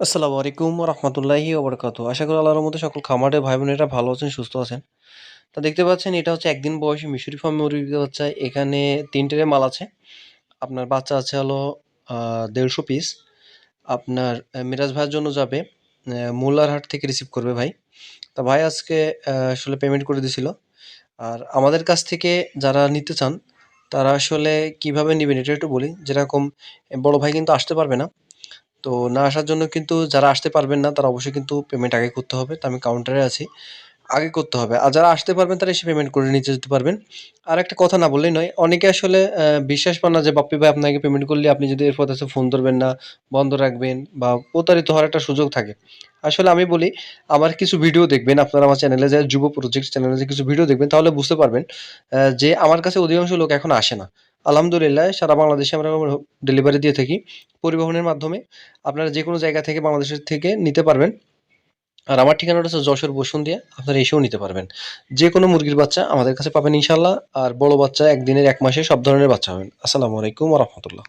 আসসালামু আলাইকুম রহমতুল্লাহি ওবরকাত আশা করি আল্লাহর মধ্যে সকল খামারে ভাই বোনেরা ভালো আছেন, সুস্থ আছেন। তা দেখতে পাচ্ছেন, এটা হচ্ছে একদিন বয়সী মিশরি ফার্ম মুরগির বাচ্চা এখানে তিনটে মাল আছে। আপনার বাচ্চা আছে হলো দেড়শো পিস আপনার মিরাজ ভাইয়ের জন্য যাবে মোল্লারহাট থেকে রিসিভ করবে ভাই। তা ভাই আজকে আসলে পেমেন্ট করে দিছিল। আর আমাদের কাছ থেকে যারা নিতে চান, তারা আসলে কীভাবে নেবেন, এটা একটু বলি। যেরকম বড় ভাই কিন্তু আসতে পারবে না। তো না আসার জন্য কিন্তু যারা আসতে পারবেন না, তারা অবশ্যই কিন্তু পেমেন্ট আগে করতে হবে। তো আমি কাউন্টারে আছি। আগে করতে হবে। আর যারা আসতে পারবেন, তারা এসে পেমেন্ট করে নিতে যেতে পারবেন। আর একটা কথা না বললেই নয়, অনেকে আসলে বিশ্বাস পান না যে, বাপ্পি ভাই, আপনাকে পেমেন্ট করলে আপনি যদি এরপর এসে ফোন ধরবেন না, বন্ধ রাখবেন বা প্রতারিত হওয়ার একটা সুযোগ থাকে। আসলে আমি বলি, আমার কিছু ভিডিও দেখবেন, আপনারা আমার চ্যানেলে যে যুব প্রজেক্ট চ্যানেলে যে কিছু ভিডিও দেখবেন, তাহলে বুঝতে পারবেন যে আমার কাছে অধিকাংশ লোক এখন আসে না। আলহামদুলিল্লাহ, সারা বাংলাদেশে আমরা ডেলিভারি দিয়ে থাকি। পরিবহনের মাধ্যমে আপনারা যে কোনো জায়গা থেকে বাংলাদেশের থেকে নিতে পারবেন। আর আমার ঠিকানাটা হচ্ছে যশোর বসুন্ধিয়া, আপনারা এসেও নিতে পারবেন। যে কোনো মুরগির বাচ্চা আমাদের কাছে পাবেন ইনশাল্লাহ আর বড় বাচ্চা একদিনের এক মাসে সব ধরনের বাচ্চা হবেন আসসালামু আলাইকুম রহমতুল্লাহ।